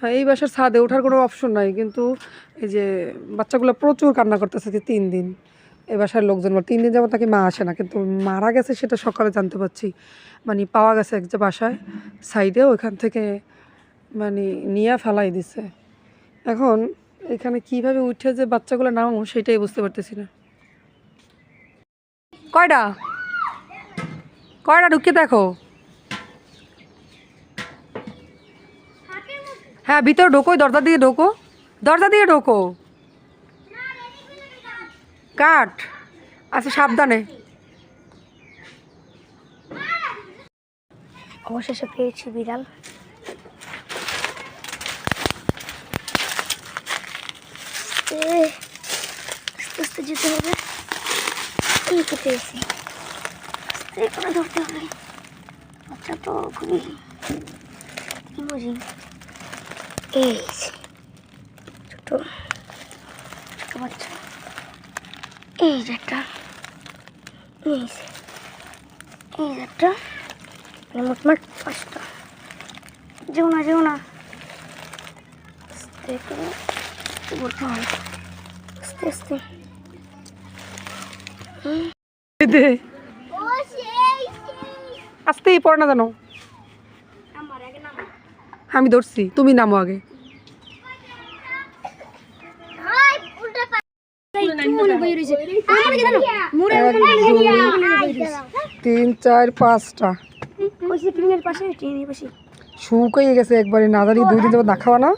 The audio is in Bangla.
হ্যাঁ এই বাসার ছাদে ওঠার কোনো অপশন নাই, কিন্তু এই যে বাচ্চাগুলো প্রচুর কান্না করতেছে যে তিন দিন। এই বাসার লোকজন তিন দিন যাব তাকে মা আসে না, কিন্তু মারা গেছে সেটা সকালে জানতে পারছি। মানে পাওয়া গেছে এক যে বাসায়, সাইডে ওইখান থেকে মানে নিয়ে ফেলাই দিছে। এখন এখানে কীভাবে উঠে যে বাচ্চাগুলো নামাবো সেটাই বুঝতে পারতেছি না। কয়টা কয়টা ঢুকে দেখো। হ্যাঁ ভিতরে ঢোকো দরজা দিয়ে ঢোকো। দরজা দিয়ে ঢোকো। কাঠ আচ্ছা সাবধানে। অবশেষে পেয়েছি বিড়াল। আস্তে আস্তে যেতে হবে। এই তো পেয়েছি আস্তে করে ধরতে হবে। বাচ্চা তো খুবই ইমোজি। এই ছোট। বাচ্চা এই যে একটা। এই যে। এই একটা। মানে মোটমাট পাঁচটা। যেও না যেও না। আস্তে করে বলতে হবে আস্তে আস্তে। আসতেই পড়ে না জানো আমি ধরছি তুমি নামো আগে। তিন চার পাঁচটা। শুকিয়ে গেছে একবারে না দাঁড়িয়ে দুই দিন যাব না খাওয়া না।